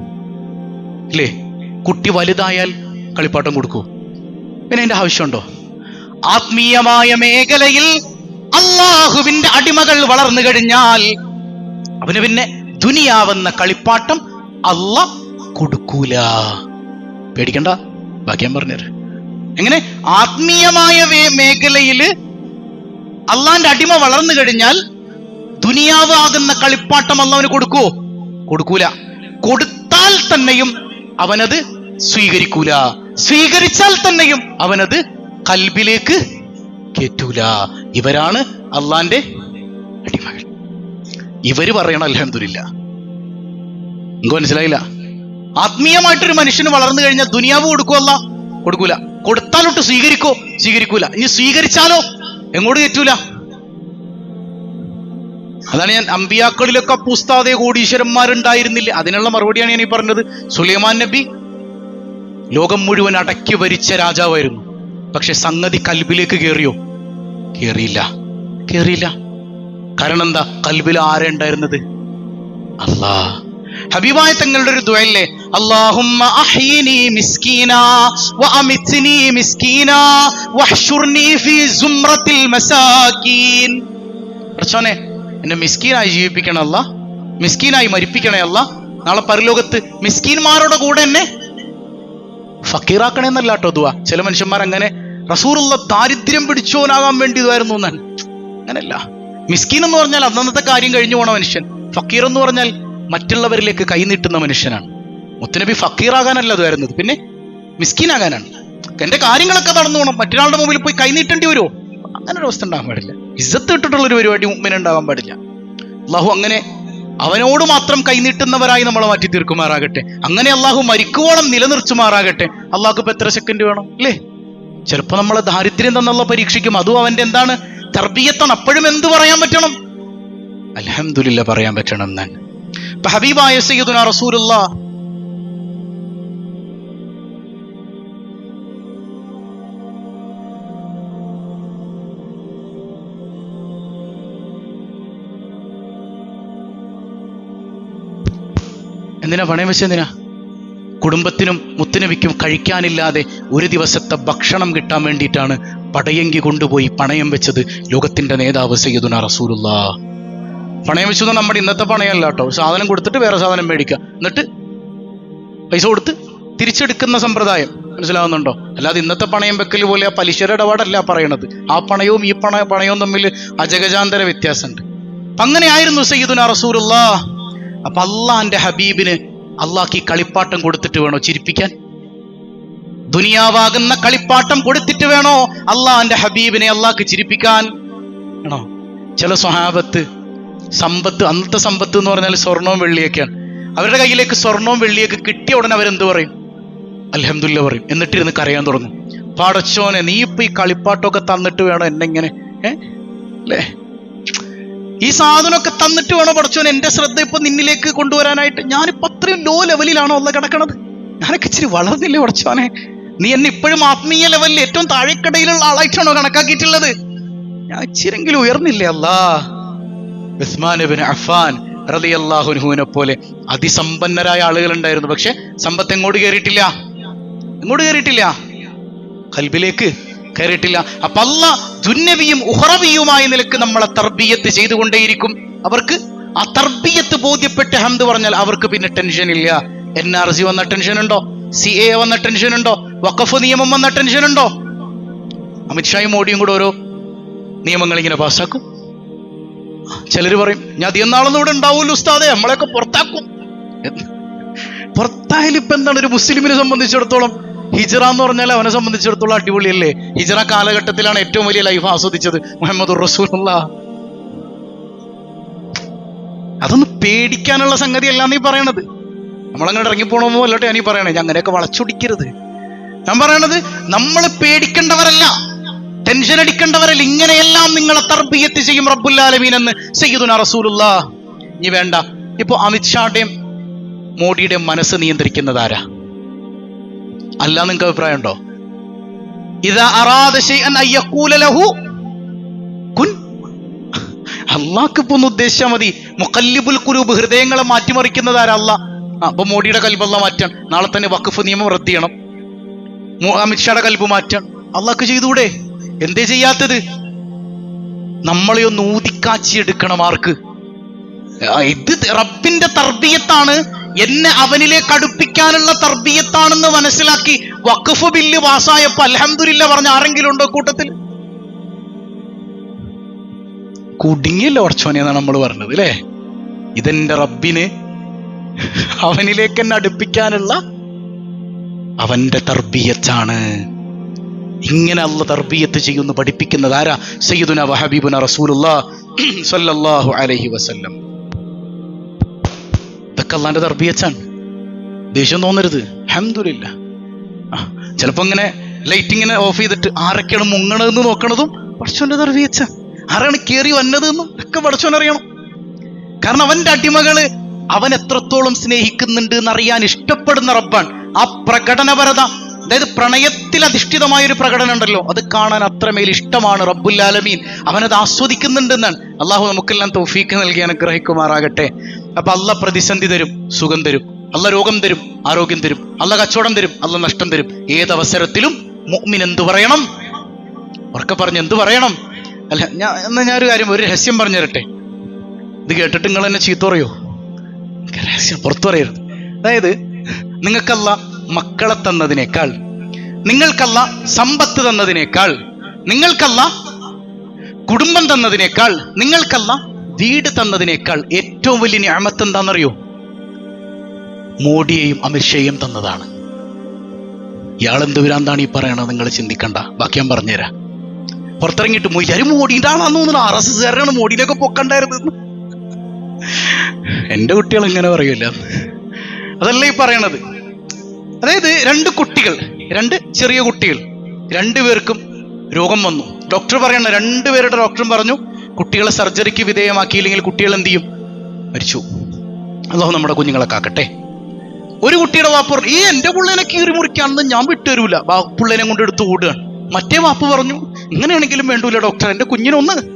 ഇല്ലേ? കുട്ടി വലുതായാൽ കളിപ്പാട്ടം കൊടുക്കൂ. പിന്നെ അതിന്റെ ആവശ്യമുണ്ടോ? ആത്മീയമായ മേഖലയിൽ അള്ളാഹുവിന്റെ അടിമകൾ വളർന്നു കഴിഞ്ഞാൽ അവന് പിന്നെ ദുനിയാവുന്ന കളിപ്പാട്ടം അല്ല കൊടുക്കൂല. പേടിക്കണ്ട ഭാഗ്യം ഞാൻ പറഞ്ഞുതരാം എങ്ങനെ? ആത്മീയമായ മേഖലയിൽ അള്ളാന്റെ അടിമ വളർന്നു കഴിഞ്ഞാൽ ദുനിയാവ് ആകുന്ന കളിപ്പാട്ടം അള്ളവന് കൊടുക്കുവോ കൊടുക്കൂല. കൊടുത്താൽ തന്നെയും അവനത് സ്വീകരിക്കൂല. സ്വീകരിച്ചാൽ തന്നെയും അവനത് കൽബിലേക്ക് കേറ്റൂല. ഇവരാണ് അള്ളാന്റെ ഇവർ പറയണം അലഹമില്ല നിങ്ങൾക്ക് മനസ്സിലായില്ല? ആത്മീയമായിട്ടൊരു മനുഷ്യന് വളർന്നു കഴിഞ്ഞാൽ ദുനിയാവ് കൊടുക്കുവല്ല കൊടുക്കൂല. കൊടുത്താലോട്ട് സ്വീകരിക്കോ? സ്വീകരിക്കൂല. ഇനി സ്വീകരിച്ചാലോ? എങ്ങോട്ട് കയറ്റൂല അതാണ് ഞാൻ അമ്പിയാക്കളിലൊക്കെ പുസ്താതെ കോടീശ്വരന്മാരുണ്ടായിരുന്നില്ല. അതിനുള്ള മറുപടിയാണ് ഞാൻ ഈ പറഞ്ഞത്. സുലൈമാൻ നബി ലോകം മുഴുവൻ അടക്കി ഭരിച്ച രാജാവായിരുന്നു. പക്ഷെ സംഗതി കൽബിലേക്ക് കയറിയോ കയറിയില്ല കേറിയില്ല. കാരണം എന്താ? കൽബിൽ ആരെ ഉണ്ടായിരുന്നത്? അല്ലാ ഹബീബായ തങ്ങളുടെ ഒരു ദ്വയല്ലേ അല്ലാഹുമ്മ അഹ്യിനി മിസ്കീന വഅമിത്നി മിസ്കീന വഹ്ശുർനി ഫീ സുംറത്തിൽ മസാകീൻ. പഠിച്ചോനെ എന്നെ മിസ്കീനായി ജീവിപ്പിക്കണേ അല്ല. മിസ്കീനായി മരിപ്പിക്കണേ അല്ല. നാളെ പരലോകത്ത് മിസ്കീന്മാരുടെ കൂടെ എന്നെ ഫക്കീറാക്കണേ എന്നല്ല കേട്ടോ ദുവാ ചില മനുഷ്യന്മാർ അങ്ങനെ റസൂറുള്ള ദാരിദ്ര്യം പിടിച്ചോനാകാൻ വേണ്ടി ഇതായിരുന്നു എന്നാണ്. അങ്ങനല്ല. മിസ്കീൻ എന്ന് പറഞ്ഞാൽ അന്നന്നത്തെ കാര്യം കഴിഞ്ഞു പോണ മനുഷ്യൻ. ഫക്കീർ എന്ന് പറഞ്ഞാൽ മറ്റുള്ളവരിലേക്ക് കൈനീട്ടുന്ന മനുഷ്യനാണ്. മുത്തുനബി ഫക്കീറാകാനല്ല അത് വരുന്നത്. പിന്നെ മിസ്കീനാകാനാണ്. എന്റെ കാര്യങ്ങളൊക്കെ നടന്നു പോകണം മറ്റൊരാളുടെ മുമ്പിൽ പോയി കൈനീട്ടേണ്ടി വരുമോ അങ്ങനെ ഒരു അവസ്ഥ ഉണ്ടാകാൻ പാടില്ല. ഇജ്ജത്ത് ഇട്ടിട്ടുള്ള ഒരു പരിപാടി മുമ്പിന് ഉണ്ടാകാൻ പാടില്ല. അള്ളാഹു അങ്ങനെ അവനോട് മാത്രം കൈനീട്ടുന്നവരായി നമ്മളെ മാറ്റി തീർക്കുമാറാകട്ടെ. അങ്ങനെ അള്ളാഹു മരിക്കുവോളം നിലനിർത്തുമാറാകട്ടെ. അള്ളാഹുക്ക് ഇപ്പൊ എത്ര സെക്കൻഡ് വേണം? അല്ലേ? ചിലപ്പോ നമ്മളെ ദാരിദ്ര്യം തന്നുള്ള പരീക്ഷിക്കും. അതും അവന്റെ എന്താണ്? തർബീയത്താണ് അപ്പോഴും എന്ത് പറയാൻ പറ്റണം? അലഹമില്ല പറയാൻ പറ്റണം ഞാൻ. ഇപ്പൊ ഹബീബായ സയ്യിദുന റസൂലുള്ള. എന്തിനാ പണയം വെച്ചെന്തിനാ കുടുംബത്തിനും മുത്തുനബിക്കും കഴിക്കാനില്ലാതെ ഒരു ദിവസത്തെ ഭക്ഷണം കിട്ടാൻ വേണ്ടിയിട്ടാണ് പടയങ്കി കൊണ്ടുപോയി പണയം വെച്ചത് ലോകത്തിന്റെ നേതാവ് സയ്യിദുന റസൂലുള്ള. പണയം വെച്ചത് നമ്മുടെ ഇന്നത്തെ പണയമല്ല കേട്ടോ. സാധനം കൊടുത്തിട്ട് വേറെ സാധനം മേടിക്കുക. എന്നിട്ട് പൈസ കൊടുത്ത് തിരിച്ചെടുക്കുന്ന സമ്പ്രദായം. മനസ്സിലാവുന്നുണ്ടോ? അല്ലാതെ ഇന്നത്തെ പണയം വെക്കൽ പോലെ ആ പലിശയുടെ ഇടപാടല്ല പറയണത്. ആ പണയവും ഈ പണ പണയവും തമ്മിൽ അജഗജാന്തര വ്യത്യാസമുണ്ട്. അപ്പൊ അങ്ങനെയായിരുന്നു സയ്യിദുന റസൂലുള്ള. അപ്പൊ അള്ളാന്റെ ഹബീബിന് അള്ളാഹ് ഈ കളിപ്പാട്ടം കൊടുത്തിട്ട് വേണോ ചിരിപ്പിക്കാൻ? ദുനിയാവാകുന്ന കളിപ്പാട്ടം കൊടുത്തിട്ട് വേണോ? അള്ളാന്റെ ഹബീബിനെ അള്ളാഹ്ക്ക് ചിരിപ്പിക്കാൻ. ആണോ? ചില സ്വഹാബത്ത് സമ്പത്ത് അന്നത്തെ സമ്പത്ത് എന്ന് പറഞ്ഞാൽ സ്വർണവും വെള്ളിയൊക്കെയാണ്. അവരുടെ കയ്യിലേക്ക് സ്വർണവും വെള്ളിയൊക്കെ കിട്ടിയ ഉടനെ അവരെന്ത് പറയും? അലഹമില്ല പറയും. എന്നിട്ടിരുന്ന് കരയാൻ തുടങ്ങും. പടച്ചോനെ നീ ഇപ്പൊ ഈ കളിപ്പാട്ടമൊക്കെ തന്നിട്ട് വേണോ എന്നെ ഇങ്ങനെ? അല്ലേ? ഈ സാധനമൊക്കെ തന്നിട്ട് വേണോ പടച്ചോനെ? എന്റെ ശ്രദ്ധ ഇപ്പൊ നിന്നിലേക്ക് കൊണ്ടുവരാനായിട്ട് ഞാനിപ്പോ അത്രയും ലോ ലെവലിലാണോ ഒന്ന് കിടക്കണത്? ഞാനൊക്കെ ഇച്ചിരി വളർന്നില്ലേ പടച്ചോനെ? നീ എന്നെ ഇപ്പോഴും ആത്മീയ ലെവലിൽ ഏറ്റവും താഴെക്കടയിലുള്ള ആളായിട്ടാണോ കണക്കാക്കിയിട്ടുള്ളത്? ഞാൻ ഇച്ചിരെങ്കിലും ഉയർന്നില്ലേ അല്ലാ? ഉസ്മാൻ ഇബ്നു അഫ്ഫാൻ റളിയല്ലാഹുനുഹുവിനെ പോലെ അതിസമ്പന്നരായ ആളുകൾ ഉണ്ടായിരുന്നു പക്ഷെ സമ്പത്ത് എങ്ങോട്ട് കയറിയിട്ടില്ല? എങ്ങോട്ട് കയറിയിട്ടില്ല? കൽബിലേക്ക് കയറിയിട്ടില്ല. അപ്പൊ അല്ല ദുന്നവിയും ഉഹറവിയുമായ നിലയ്ക്ക് നമ്മളെ തർബീയത്ത് ചെയ്തുകൊണ്ടേയിരിക്കും. അവർക്ക് ആ തർബീയത്ത് ബോധ്യപ്പെട്ട് ഹംദ് പറഞ്ഞാൽ അവർക്ക് പിന്നെ ടെൻഷൻ ഇല്ല. എൻ ആർ സി വന്ന ടെൻഷൻ ഉണ്ടോ? സി എ വന്ന ടെൻഷൻ ഉണ്ടോ? വഖഫ് നിയമം വന്ന ടെൻഷൻ ഉണ്ടോ? അമിത്ഷായും മോഡിയും കൂടെ ഓരോ നിയമങ്ങൾ ഇങ്ങനെ പാസ്സാക്കും ചിലർ പറയും ഞാൻ അധികം നാളൊന്നും ഇവിടെ ഉണ്ടാവൂല്ലോ ഉസ്താദെ നമ്മളെയൊക്കെ പുറത്താക്കും. പുറത്തായാലും ഇപ്പൊ എന്താണ്? ഒരു മുസ്ലിമിനെ സംബന്ധിച്ചിടത്തോളം ഹിജറ എന്ന് പറഞ്ഞാൽ അവനെ സംബന്ധിച്ചിടത്തോളം അടിപൊളിയല്ലേ? ഹിജറ കാലഘട്ടത്തിലാണ് ഏറ്റവും വലിയ ലൈഫ് ആസ്വദിച്ചത് മുഹമ്മദ് റസൂലുള്ള. അതൊന്നും പേടിക്കാനുള്ള സംഗതി അല്ല നീ പറയണത്. നമ്മളങ്ങനെ ഇറങ്ങിപ്പോണമെന്നോ അല്ലോട്ടെ ഞാൻ ഈ പറയണേ അങ്ങനെയൊക്കെ വളച്ചൊടിക്കരുത്. ഞാൻ പറയണത് നമ്മൾ പേടിക്കേണ്ടവരല്ല. ടെൻഷൻ അടിക്കേണ്ടവരല്ല. ഇങ്ങനെയെല്ലാം നിങ്ങളെ തർബീയത്ത് ചെയ്യും റബ്ബുല്ലാലമീൻ എന്ന് സയ്യിദുന റസൂലുള്ള ഇനി വേണ്ട. ഇപ്പൊ അമിത്ഷായുടെയും മോഡിയുടെയും മനസ്സ് നിയന്ത്രിക്കുന്നത് ആരാ? അല്ല നിങ്ങൾക്ക് അഭിപ്രായം ഉണ്ടോ അള്ളാക്ക് കുൻ. ഇപ്പൊ ഒന്ന് ഉദ്ദേശിച്ചാൽ മതി. മുക്കല്ലിബുൽ കുരൂബ് ഹൃദയങ്ങളെ മാറ്റിമറിക്കുന്നത് അല്ല അപ്പൊ മോഡിയുടെ കൽബല്ല മാറ്റാൻ. നാളെ തന്നെ വഖഫ് നിയമം റദ്ദ് ചെയ്യണം. അമിത്ഷായുടെ കൽബ് മാറ്റാൻ. അള്ളാഹ്ക്ക് ചെയ്തുകൂടെ എന്തേ ചെയ്യാത്തത്? നമ്മളെ ഒന്ന് ഊതിക്കാച്ചി എടുക്കണം ആർക്ക്? ആ, ഇത് റബ്ബിന്റെ തർബീയത്താണ്. എന്നെ അവനിലേക്ക് അടുപ്പിക്കാനുള്ള തർബീയത്താണെന്ന് മനസ്സിലാക്കി വഖഫ് ബില്ല് പാസ്സായപ്പോ അൽഹംദുലില്ല പറഞ്ഞ ആരെങ്കിലും ഉണ്ടോ കൂട്ടത്തിൽ? കുടുങ്ങിയല്ലോ ഉറച്ചോനെ എന്നാണ് നമ്മൾ പറഞ്ഞത് അല്ലേ? ഇതെന്റെ റബ്ബിന് അവനിലേക്ക് എന്നെ അടുപ്പിക്കാനുള്ള അവന്റെ തർബീയത്താണ്. ഇങ്ങനെ അല്ല തർബീയത്ത് ചെയ്യുന്നു പഠിപ്പിക്കുന്നത് ആരാ? സയ്യിദുന വഹബീബുന റസൂലുള്ള സല്ലല്ലാഹു അലൈഹി വസല്ലം. ഇതൊക്കെ അള്ളാന്റെ തർബീയച്ചാണ് ദേഷ്യം തോന്നരുത്. അഹമ്മദില്ല ചിലപ്പോ ഇങ്ങനെ ലൈറ്റ് ഇങ്ങനെ ഓഫ് ചെയ്തിട്ട് ആരൊക്കെയാണ് മുങ്ങണതെന്ന് നോക്കണതും പടച്ചോന്റെ തർബീയച്ച ആരാണ് കേറി വന്നതെന്നും ഒക്കെ പടച്ചോൻ അറിയണം കാരണം അവന്റെ അടിമകൾ അവൻ എത്രത്തോളം സ്നേഹിക്കുന്നുണ്ട് എന്നറിയാൻ ഇഷ്ടപ്പെടുന്ന റബ്ബാണ്. ആ പ്രകടനപരത അതായത് പ്രണയത്തിൽ അധിഷ്ഠിതമായ ഒരു പ്രകടനം ഉണ്ടല്ലോ അത് കാണാൻ അത്രമേൽ ഇഷ്ടമാണ് റബ്ബുല്ലാലമീൻ അവനത് ആസ്വദിക്കുന്നുണ്ടെന്നാണ്. അള്ളാഹു നമുക്കെല്ലാം തൗഫീക്ക് നൽകി അനുഗ്രഹിക്കുമാറാകട്ടെ. അപ്പൊ അല്ല പ്രതിസന്ധി തരും സുഖം തരും അല്ല രോഗം തരും ആരോഗ്യം തരും അല്ല കച്ചവടം തരും അല്ല നഷ്ടം തരും. ഏതവസരത്തിലും മുഅ്മിൻ എന്തു പറയണം? ഉറക്കെ പറഞ്ഞു എന്തു പറയണം? അല്ല ഞാൻ എന്നാ ഞാനൊരു കാര്യം ഒരു രഹസ്യം പറഞ്ഞു തരട്ടെ ഇത് കേട്ടിട്ട് നിങ്ങൾ എന്നെ ചീത്ത പറയോ? എനിക്ക് രഹസ്യം പുറത്തു പറയരുത് അതായത് നിങ്ങൾക്കല്ല മക്കളെ തന്നതിനേക്കാൾ നിങ്ങൾക്കല്ല സമ്പത്ത് തന്നതിനേക്കാൾ നിങ്ങൾക്കല്ല കുടുംബം തന്നതിനേക്കാൾ നിങ്ങൾക്കല്ല വീട് തന്നതിനേക്കാൾ ഏറ്റവും വലിയ ഞാമത്ത് എന്താണെന്നറിയോ? മോഡിയെയും അമിത്ഷയെയും തന്നതാണ്. ഇയാൾ എന്ത് വരാന്താണ് ഈ പറയണത് നിങ്ങൾ ചിന്തിക്കണ്ട. ബാക്കി ഞാൻ പറഞ്ഞുതരാം. പുറത്തിറങ്ങിയിട്ട് മൊയ്യാരി മോഡിന്റെ ആളാന്ന് തോന്നുന്നു. ആർ എസ് എസ്കാരനാണ് മോഡിയിലൊക്കെ പൊക്കണ്ടായിരുന്നത്. എന്റെ കുട്ടികൾ ഇങ്ങനെ പറയൂല. അതല്ല ഈ പറയണത്. അതായത് രണ്ട് കുട്ടികൾ രണ്ട് ചെറിയ കുട്ടികൾ രണ്ടുപേർക്കും രോഗം വന്നു. ഡോക്ടർ പറയണ രണ്ടുപേരുടെ ഡോക്ടറും പറഞ്ഞു കുട്ടികളെ സർജറിക്ക് വിധേയമാക്കിയില്ലെങ്കിൽ കുട്ടികൾ എന്ത് ചെയ്യും? മരിച്ചു. അള്ളാഹു നമ്മുടെ കുഞ്ഞുങ്ങളെ കാക്കട്ടെ. ഒരു കുട്ടിയുടെ വാപ്പ് ഈ എന്റെ പിള്ളേനെ കീറി മുറിക്കാണെന്ന് ഞാൻ വിട്ടുതരൂല. പുള്ളേനെ കൊണ്ട് എടുത്ത് ഓടുകയാണ്. മറ്റേ വാപ്പ് പറഞ്ഞു ഇങ്ങനെയാണെങ്കിലും വേണ്ടൂല ഡോക്ടർ എന്റെ കുഞ്ഞിനൊന്ന്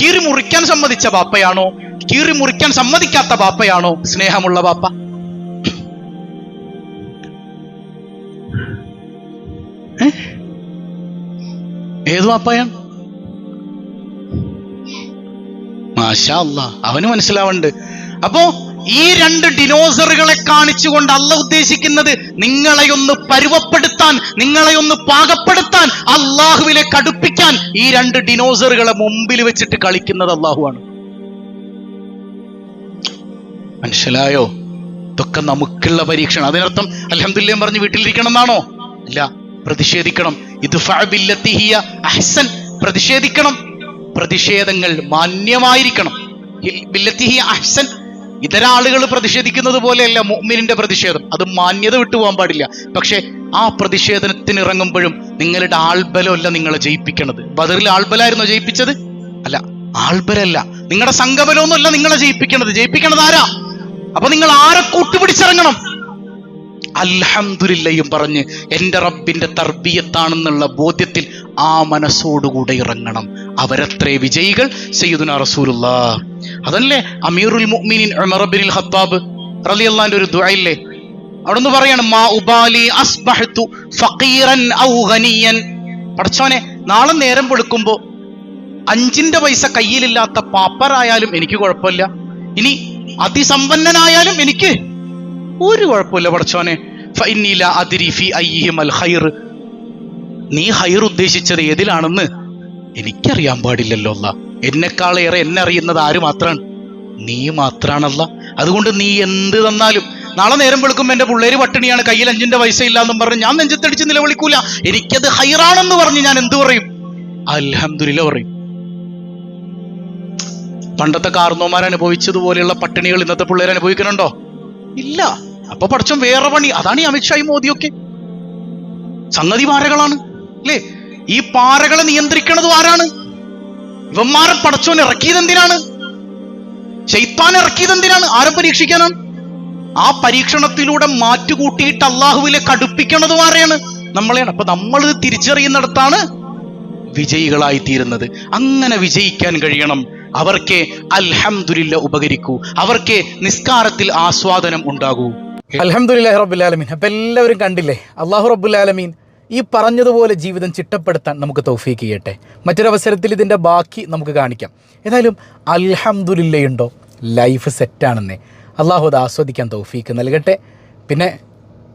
കീറി മുറിക്കാൻ സമ്മതിച്ച ബാപ്പയാണോ? കീറി മുറിക്കാൻ സമ്മതിക്കാത്ത ബാപ്പയാണോ? സ്നേഹമുള്ള ബാപ്പ. ഏത് ബാപ്പയാണ് മാഷാ അല്ല അവന് മനസ്സിലാവണ്ട്. അപ്പോ ഈ രണ്ട് ഡിനോസറുകളെ കാണിച്ചുകൊണ്ട് അല്ല ഉദ്ദേശിക്കുന്നത് നിങ്ങളെയൊന്ന് പരുവപ്പെടുത്താൻ നിങ്ങളെയൊന്ന് പാകപ്പെടുത്താൻ അള്ളാഹുവിനെ കടുപ്പിക്കാൻ ഈ രണ്ട് ഡിനോസറുകളെ മുമ്പിൽ വെച്ചിട്ട് കളിക്കുന്നത് അള്ളാഹുവാണ്. മനസ്സിലായോ ഇതൊക്കെ നമുക്കുള്ള പരീക്ഷണം. അതിനർത്ഥം അലഹമില്ല പറഞ്ഞ് വീട്ടിലിരിക്കണം എന്നാണോ ഇല്ല. പ്രതിഷേധിക്കണം. ഇത് ഫഅബില്ലത്തി അഹ്സൻ. പ്രതിഷേധിക്കണം. പ്രതിഷേധങ്ങൾ മാന്യമായിരിക്കണം. അഹ്സൻ. ഇതര ആളുകൾ പ്രതിഷേധിക്കുന്നത് പോലെയല്ല മുഅ്മിനിന്റെ പ്രതിഷേധം. അത് മാന്യത വിട്ടുപോകാൻ പാടില്ല. പക്ഷെ ആ പ്രതിഷേധത്തിന് ഇറങ്ങുമ്പോഴും നിങ്ങളുടെ ആൾബലമല്ല നിങ്ങളെ ജയിപ്പിക്കണത്. ബദറിൽ ആൾബലായിരുന്നു ജയിപ്പിച്ചത്? അല്ല ആൾബലല്ല. നിങ്ങളുടെ സംഘബലമൊന്നുമല്ല നിങ്ങളെ ജയിപ്പിക്കണത്. ജയിപ്പിക്കണത് ആരാ? അപ്പൊ നിങ്ങൾ ആരെ കൂട്ടുപിടിച്ചിറങ്ങണം? അൽഹംദുലില്ലയും പറഞ്ഞ് എന്റെ റബ്ബിന്റെ തർബീയത്താണെന്നുള്ള ബോധ്യത്തിൽ ആ മനസ്സോടുകൂടെ ഇറങ്ങണം. അവരത്രേ വിജയികൾ. സയ്യിദുന റസൂലുള്ള. അതല്ലേ? അമീറുൽ മുഅ്മിനീൻ ഉമർ ബിൻ ഖത്താബ് റളിയല്ലാഹുവിന്റെ ഒരു ദുആയില്ലേ? അവിടെ നിന്ന് പറയാണ് മാ ഉബാലി അസ്ബഹ്തു ഫഖീറൻ ഔ ഗനിയൻ. പടച്ചോനെ നാളെ നേരം വെളുക്കുമ്പോ അഞ്ചിന്റെ പൈസ കയ്യിലില്ലാത്ത പാപ്പറായാലും എനിക്ക് കുഴപ്പമില്ല. ഇനി അതിസമ്പന്നനായാലും എനിക്ക് ഒരു കുഴപ്പമില്ല പടച്ചോനെ ഫഇന്നീല അദ്രി ഫി അയ്യിഹിമൽ ഖൈർ. നീ ഹൈർ ഉദ്ദേശിച്ചത് ഏതിലാണെന്ന് എനിക്കറിയാൻ പാടില്ലല്ലോ അല്ല എന്നെക്കാളേറെ എന്നെ അറിയുന്നത് ആര് മാത്രാണ് നീ മാത്രാണല്ല. അതുകൊണ്ട് നീ എന്ത് തന്നാലും നാളെ നേരം വിളിക്കുമ്പോൾ എന്റെ പിള്ളേര് പട്ടിണിയാണ് കയ്യിൽ അഞ്ചിന്റെ പൈസ ഇല്ല എന്നും പറഞ്ഞ് ഞാൻ നെഞ്ചത്തടിച്ച് നിലവിളിക്കൂല. എനിക്കത് ഹൈറാണെന്ന് പറഞ്ഞ് ഞാൻ എന്ത് പറയും? അൽഹംദുലില്ല പറയും. പണ്ടത്തെ കാർന്നോമാർ അനുഭവിച്ചതുപോലെയുള്ള പട്ടിണികൾ ഇന്നത്തെ പിള്ളേർ അനുഭവിക്കുന്നുണ്ടോ? ഇല്ല. അപ്പൊ പഠിച്ചും വേറെ പണി. അതാണ് ഈ അമിത്ഷായി മോദിയൊക്കെ. സംഗതി പാറകളാണ് അല്ലേ? ഈ പാറകളെ നിയന്ത്രിക്കണതും ആരാണ്? ഇവന്മാരെ പടച്ചോൻ ഇറക്കിയത് എന്തിനാണ്? ശൈത്താൻ ഇറക്കിയത് എന്തിനാണ്? ആരെ പരീക്ഷിക്കാനാണ് ആ പരീക്ഷണത്തിലൂടെ മാറ്റുകൂട്ടിയിട്ട് അള്ളാഹുവിലെ കടുപ്പിക്കണത് ആരെയാണ്? നമ്മളെയാണ്. അപ്പൊ നമ്മൾ ഇത് തിരിച്ചറിയുന്നിടത്താണ് വിജയികളായി തീരുന്നത്. അങ്ങനെ വിജയിക്കാൻ കഴിയണം. അവർക്ക് അൽഹംദുലില്ല ഉപകരിക്കൂ. അവർക്ക് നിസ്കാരത്തിൽ ആസ്വാദനം ഉണ്ടാകൂ. അലഹമുല്ലാ റബ്ബുലാലമീൻ അപ്പം എല്ലാവരും കണ്ടില്ലേ? അള്ളാഹു റബ്ബുലാലമീൻ ഈ പറഞ്ഞതുപോലെ ജീവിതം ചിട്ടപ്പെടുത്താൻ നമുക്ക് തൗഫീക്ക് ചെയ്യട്ടെ. മറ്റൊരവസരത്തിൽ ഇതിന്റെ ബാക്കി നമുക്ക് കാണിക്കാം. ഏതായാലും അൽഹമുല്ലയുണ്ടോ ലൈഫ് സെറ്റാണെന്നേ. അള്ളാഹു അത് ആസ്വദിക്കാൻ തൗഫീക്ക് നൽകട്ടെ. പിന്നെ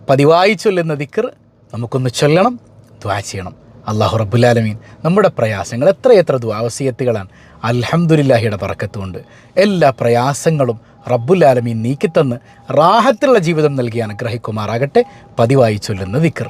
പതിവായി ചൊല്ലുന്ന ദിക്കർ നമുക്കൊന്ന് ചൊല്ലണം ദ്വാ ചെയ്യണം. അള്ളാഹു റബ്ബുലാലമീൻ നമ്മുടെ പ്രയാസങ്ങൾ എത്രയെത്ര ദ്വാവസീയത്തുകളാണ് അലഹമുല്ലാഹിയുടെ പറക്കത്തുകൊണ്ട് എല്ലാ പ്രയാസങ്ങളും റബ്ബുലാലമീൻ നീക്കിത്തന്ന് റാഹത്തുള്ള ജീവിതം നൽകി അനുഗ്രഹിക്കുമാറാകട്ടെ. പതിവായി ചൊല്ലുന്ന ദിക്കർ